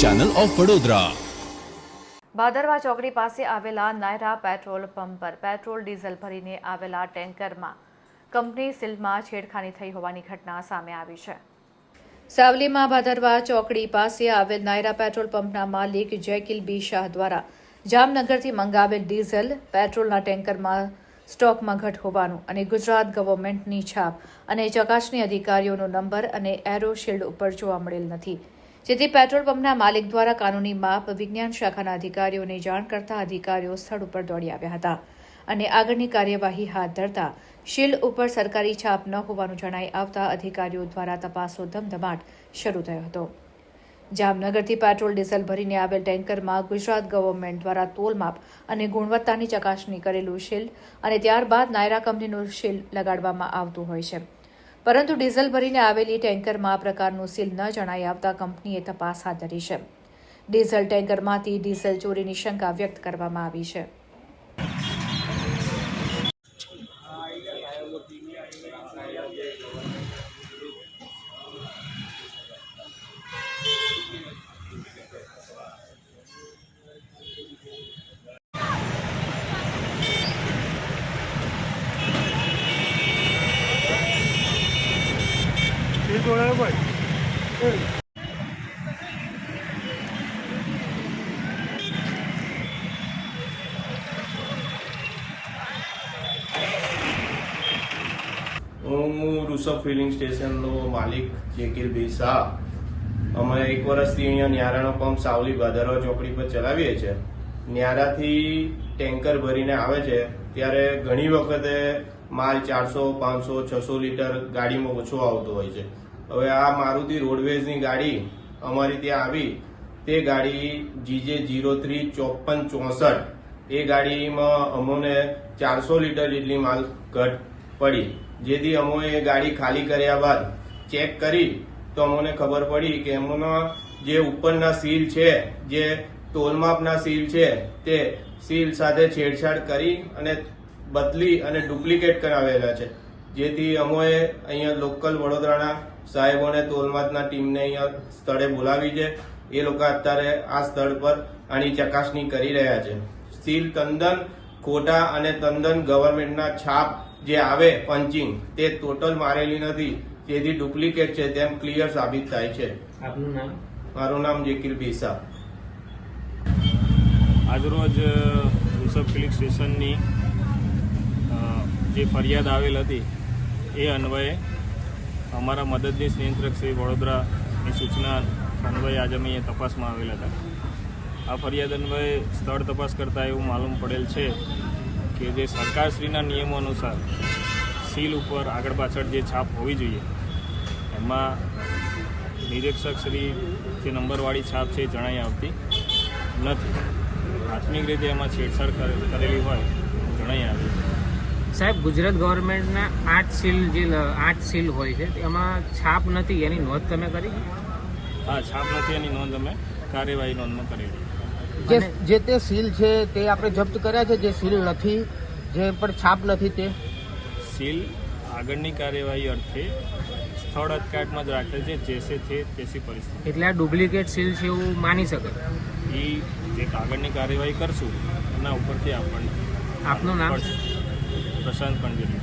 Channel of Vadodara Bhadarva ચોકડી પાસે આવેલા નાયરા પેટ્રોલ પંપ પર પેટ્રોલ, ડીઝલ ભરીને આવેલા ટેન્કરમાં કંપની સીલમાં છેડખાની થઈ હોવાની ઘટના સામે આવી છે. સાવલીમાં ભાદરવા ચોકડી પાસે આવેલ નાયરા પેટ્રોલ પંપના માલિક જયકિલ બી શાહ દ્વારા જામનગરથી મંગાવેલ ડીઝલ પેટ્રોલના ટેન્કરમાં સ્ટોકમાં ઘટ હોવાનું અને ગુજરાત ગવર્મેન્ટની છાપ અને ચકાસણી અધિકારીઓનો નંબર અને એરો શિલ્ડ ઉપર જોવા મળેલ નથી. જેથી પેટ્રોલ પંપના માલિક દ્વારા કાનૂની માપ વિજ્ઞાન શાખાના અધિકારીઓને જાણ કરતા અધિકારીઓ સ્થળ ઉપર દોડી આવ્યા હતા અને આગળની કાર્યવાહી હાથ ધરતા શિલ્ડ ઉપર સરકારી છાપ ન હોવાનું જણાઈ આવતા અધિકારીઓ દ્વારા તપાસો ધમધમાટ શરૂ થયો હતો. જામનગરથી પેટ્રોલ, ડીઝલ ભરીને આવેલ ટેન્કરમાં ગુજરાત ગવર્મેન્ટ દ્વારા તોલમાપ અને ગુણવત્તાની ચકાસણી કરેલું શિલ્ડ અને ત્યારબાદ નાયરા કંપનીનું શિલ્ડ લગાડવામાં આવતું હોય છે. પરંતુ ડીઝલ ભરીને આવેલી ટેન્કરમાં આ પ્રકારનું સીલ ન જણાઈ આવતા કંપનીએ તપાસ હાથ ધરી છે. ડીઝલ ટેન્કરમાંથી ડીઝલ ચોરીની શંકા વ્યક્ત કરવામાં આવી છે. હું ઋષભ ફિલિંગ સ્ટેશનનો માલિક જેકીર ભાઈ શાહ. અમે એક વર્ષથી અહીંયા ન્યારાનો પંપ સાવલી ભાદરવા ચોકડી પર ચલાવીએ છીએ. ન્યારાથી ટેન્કર ભરીને આવે છે. ત્યારે ઘણી વખતે માલ ચારસો, પાંચસો, છસો લીટર ગાડીમાં ઓછો આવતો હોય છે. હવે આ મારુતિ રોડવેઝની ગાડી અમારી ત્યાં આવી. તે ગાડી જીજે જીરો થ્રી ચોપન ચોસઠ. એ ગાડીમાં અમોને ચારસો લીટર જેટલી માલ ઘટ પડી. જેથી અમોએ એ ગાડી ખાલી કર્યા બાદ ચેક કરી તો અમોને ખબર પડી કે એમનો જે ઉપરના સીલ છે, જે તોલમાપના સીલ છે, તે સીલ સાથે છેડછાડ કરી અને બદલી અને ડુપ્લિકેટ કરાવેલા છે. જેથી અમોએ અહીંયા લોકલ વડોદરાના સાહેબોને તોલમાજના ટીમને અહીંયા સ્થળે બોલાવી છે. એ લોકો અત્યારે આ સ્થળ પર આની ચકાસણી કરી રહ્યા છે. સીલ તંદન ખોટા અને તંદન ગવર્મેન્ટના છાપ જે આવે પંચિંગ તે ટોટલ મારેલી નથી. તેથી ડુપ્લિકેટ છે તેમ ક્લિયર સાબિત થાય છે. આપનું નામ? મારું નામ જેકીર ભીસા આજરોજ ઋષભ ફિલિંગ સ્ટેશનની જે ફરિયાદ આવેલ હતી એ અન્વયે અમારા મદદનીશ નિયંત્રક શ્રી વડોદરાની સૂચના અન્વયે આજે અમે અહીંયા તપાસમાં આવેલા હતા. આ ફરિયાદ અન્વયે સ્થળ તપાસ કરતાં એવું માલુમ પડેલ છે કે જે સરકારશ્રીના નિયમો અનુસાર સીલ ઉપર આગળ પાછળ જે છાપ હોવી જોઈએ, એમાં નિરીક્ષક શ્રી જે નંબરવાળી છાપ છે જણાઈ આવતી નથી. પ્રાથમિક રીતે એમાં છેડછાડ કરેલી હોય જણાઈ આવી આવ્યું સાહેબ ગુજરાત ગવર્મેન્ટના આઠ સીલ જે આઠ સીલ હોય છે એમાં છાપ નથી એની નોંધ તમે કરી હા છાપ નથી એની નોંધ અમે કાર્યવાહી નોંધમાં કરી જે જે તે સીલ છે તે આપણે જપ્ત કર્યા છે જે સીલ નથી જે પર છાપ નથી તે? સીલ આગળની કાર્યવાહી અર્થે સ્થળ અટકાયતમાં જ રાખેલ છે જેસે છે તેસી પરિસ્થિતિ. એટલે આ ડુપ્લિકેટ સીલ છે એવું માની શકે એ જે આગળની કાર્યવાહી કરશું એના ઉપરથી આપણને આપનું નામ? ಪ್ರಶಾಂತ್ ಪಂಡಿತ್